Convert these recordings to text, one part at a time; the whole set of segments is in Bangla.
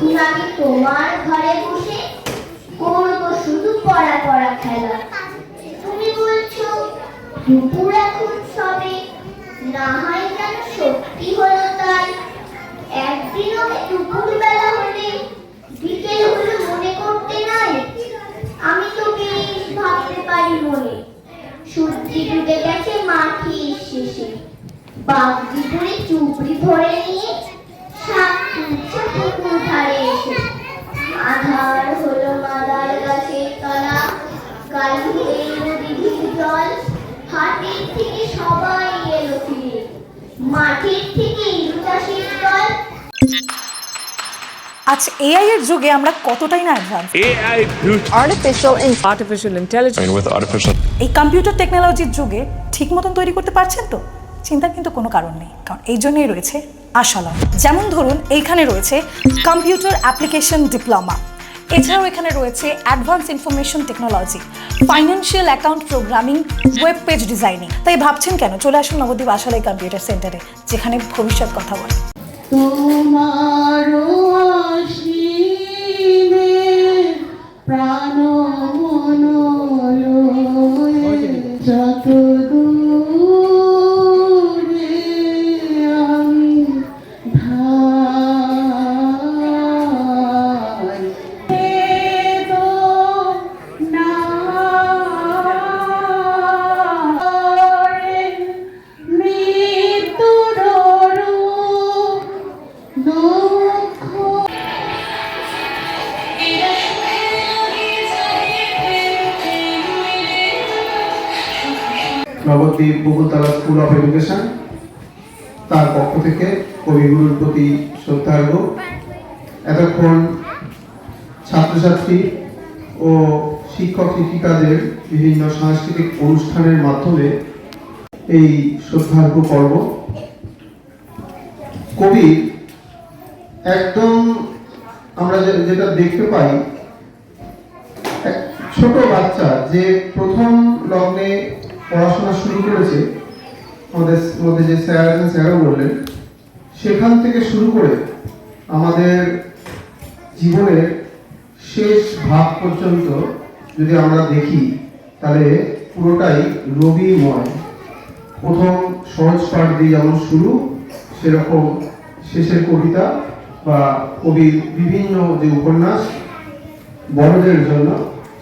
আমি তোমার ঘরে বসে করব শুধু পড়া পড়া খেলা। তুমি বলছো, দুপুর এখন সবে। না হয় কেন সত্যি হলো তাই। একদিন আমি দুপুর বেলা হলে, বিকেল হলে মনে করতে নাই। আমি তো বেশ ভাবতে পারি মনে। সত্যি ডুবে গেছে মাঠে শেষে। বাগদি করে চুপড়ি ভরে নিয়ে শাক তুলছে পুকুর ধারে এসে? আধার হলো মাদার গাছের তলা। কালি এলো দিঘির জল হাটের থেকে সবাই এলো ফিরে। মাঠের থেকে ইলু চাষের দল। আচ্ছা এআই এর যুগে আমরা কতটাই না advance AI future. artificial in- artificial intelligence. With এই কম্পিউটার টেকনোলজির যুগে ঠিক মতন তৈরি করতে পারছেন তো? চিন্তার কিন্তু কোনো কারণ নেই কারণ এই জন্যই রয়েছে আশালম যেমন ধরুন, এইখানে রয়েছে কম্পিউটার অ্যাপ্লিকেশন ডিপ্লোমা এছাড়াও এখানে রয়েছে advance information technology financial account programming web page designing তাই ভাবছেন কেন? চলে আসুন নবদ্বীপ আশালাই কম্পিউটার সেন্টারে যেখানে ভবিষ্যৎ কথা বলে। প্রাণ Nabadwip Bakultala school of education তার পক্ষ থেকে কবিগুরুর প্রতি শ্রদ্ধার্ঘ এতক্ষণ ছাত্রছাত্রী ও শিক্ষক শিক্ষিকাদের বিভিন্ন সাংস্কৃতিক অনুষ্ঠানের মাধ্যমে এই শ্রদ্ধার্ঘ পর্ব। কবি একদম আমরা যেটা দেখতে পাই ছোট বাচ্চা যে প্রথম লগ্নে পড়াশোনা শুরু করেছে, আমাদের মধ্যে যে স্যার আছেন, স্যারও বললেন, সেখান থেকে শুরু করে আমাদের জীবনের শেষ ভাগ পর্যন্ত যদি আমরা দেখি, তাহলে পুরোটাই রবিময়। প্রথম সহজ পাঠ দিয়ে যেমন শুরু, সেরকম শেষের কবিতা বা কবি বিভিন্ন যে উপন্যাস বড়দের জন্য,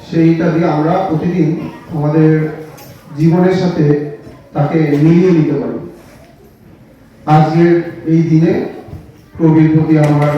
সেইটা দিয়ে আমরা প্রতিদিন আমাদের জীবনের সাথে তাকে মিলিয়ে নিতে পারি। আজকের এই দিনে কবির প্রতি আমার